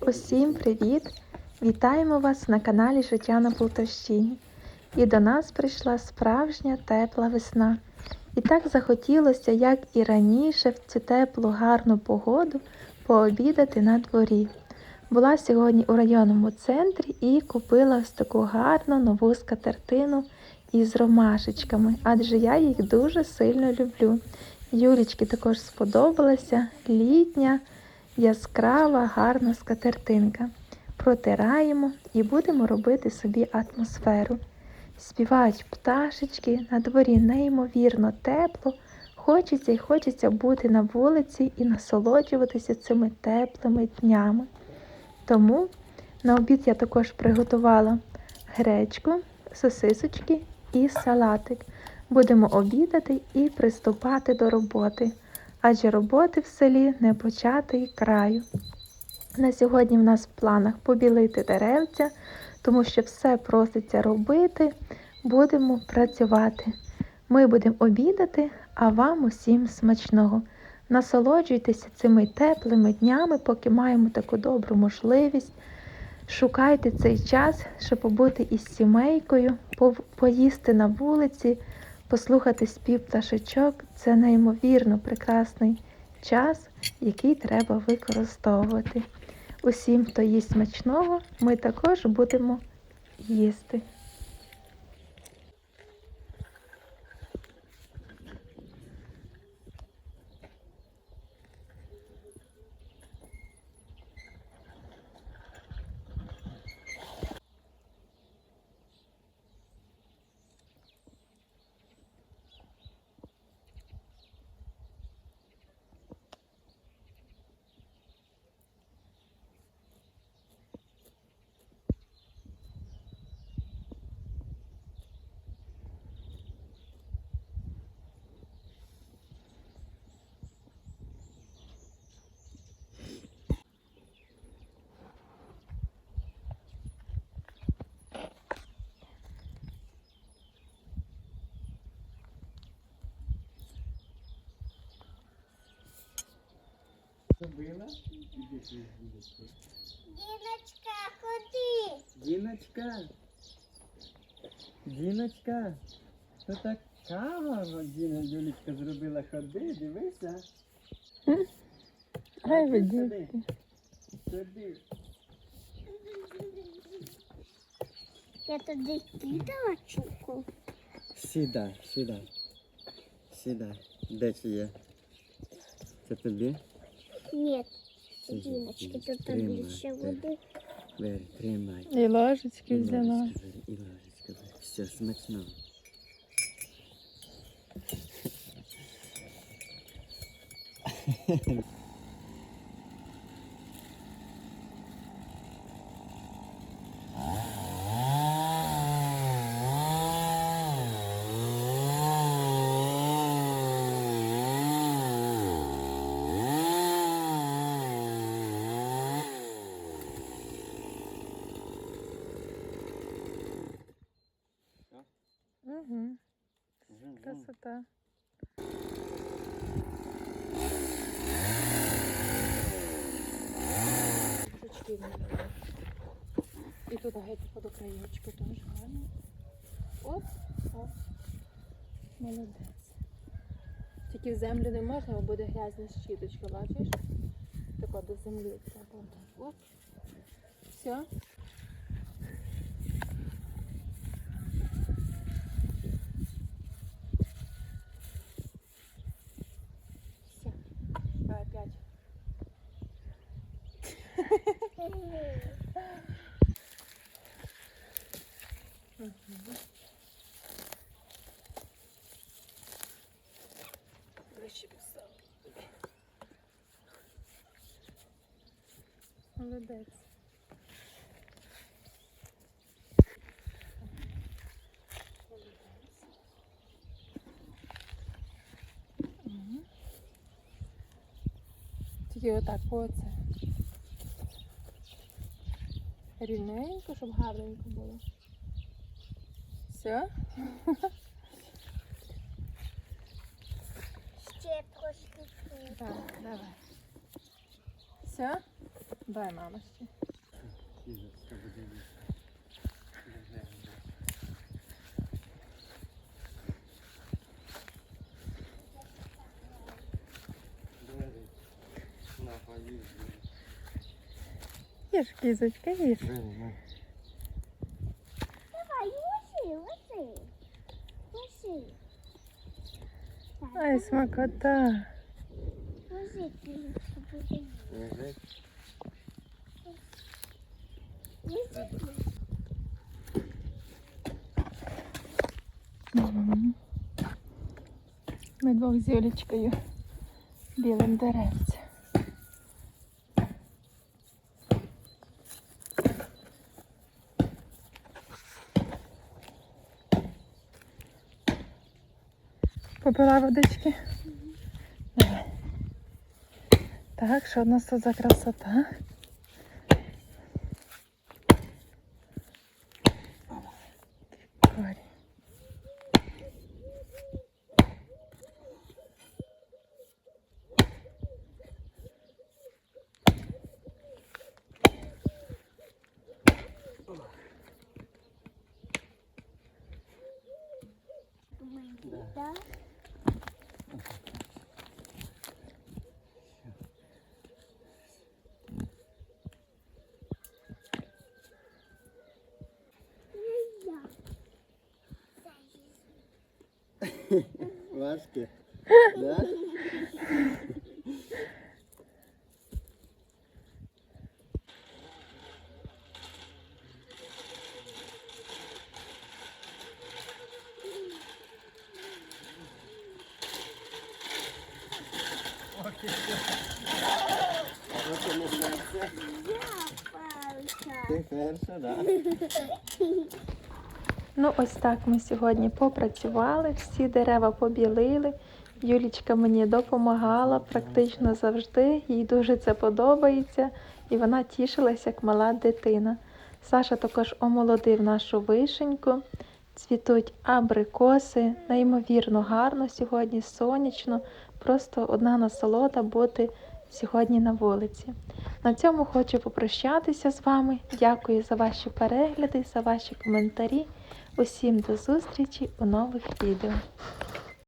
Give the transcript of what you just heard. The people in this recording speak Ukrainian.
Усім привіт! Вітаємо вас на каналі Життя на Полтавщині. І до нас прийшла справжня тепла весна. І так захотілося, як і раніше, в цю теплу гарну погоду пообідати на дворі. Була сьогодні у районному центрі і купила ось таку гарну нову скатертину із ромашечками, адже я їх дуже сильно люблю. Юлічки також сподобалася літня яскрава, гарна скатертинка. Протираємо і будемо робити собі атмосферу. Співають пташечки, на дворі неймовірно тепло. Хочеться і хочеться бути на вулиці і насолоджуватися цими теплими днями. Тому на обід я також приготувала гречку, сосисочки і салатик. Будемо обідати і приступати до роботи адже роботи в селі не початий краю. На сьогодні в нас в планах побілити деревця, тому що все проситься робити, будемо працювати. Ми будемо обідати, а вам усім смачного. Насолоджуйтеся цими теплими днями, поки маємо таку добру можливість. Шукайте цей час, щоб побути із сімейкою, поїсти на вулиці, послухати спів пташечок це неймовірно прекрасний час, який треба використовувати. Усім, хто їсть смачного, ми також будемо їсти. Зробила? Іди сюди, іди сюди. Діночка, ходи. Діночка. Діночка. То так кава Діна Юлічка зробила. Ходи, дивися. Ай, ви Ходи. Ходи. Я туди кидала чуку. Сідай, сідай. Сідай. Де це є? Це тобі? Ні, Сиди, Діночки, сиди, тут тримай, більше води. Бери, тримай. І ложечки взяла. ложечка бери, і ложечка бери. Все, смачно. Угу. Красота. І тут геть під краєчку теж гарно. Оп, оп. Молодець. Тільки в землю не можна, бо буде грязна щіточка, бачиш? Тако до землі треба. Оп. Все. Молодець. Молодець. Мгм. Тільки отак по оце. Рівненько, щоб гарненько було. Все? Ще трошки. Так, давай. Все? Дай мама ще. Їж, кізочка, їж. Бери, на. Давай, ложи, ложи. Ложи. Так, Ай, смакота. ложи, кізочка, буде. Лежить. Ложи. Мгм. Ми двох з Юлічкою білим деревцем. Попила водички? Давай. Так, що у нас тут за красота? lasca. Né? Tem férias, será? Ну, ось так ми сьогодні попрацювали, всі дерева побілили. Юлічка мені допомагала практично завжди. Їй дуже це подобається, і вона тішилась як мала дитина. Саша також омолодив нашу вишеньку. Цвітуть абрикоси, неймовірно гарно сьогодні, сонячно. Просто одна насолода бути сьогодні на вулиці. На цьому хочу попрощатися з вами. Дякую за ваші перегляди, за ваші коментарі. Усім до зустрічі у нових відео.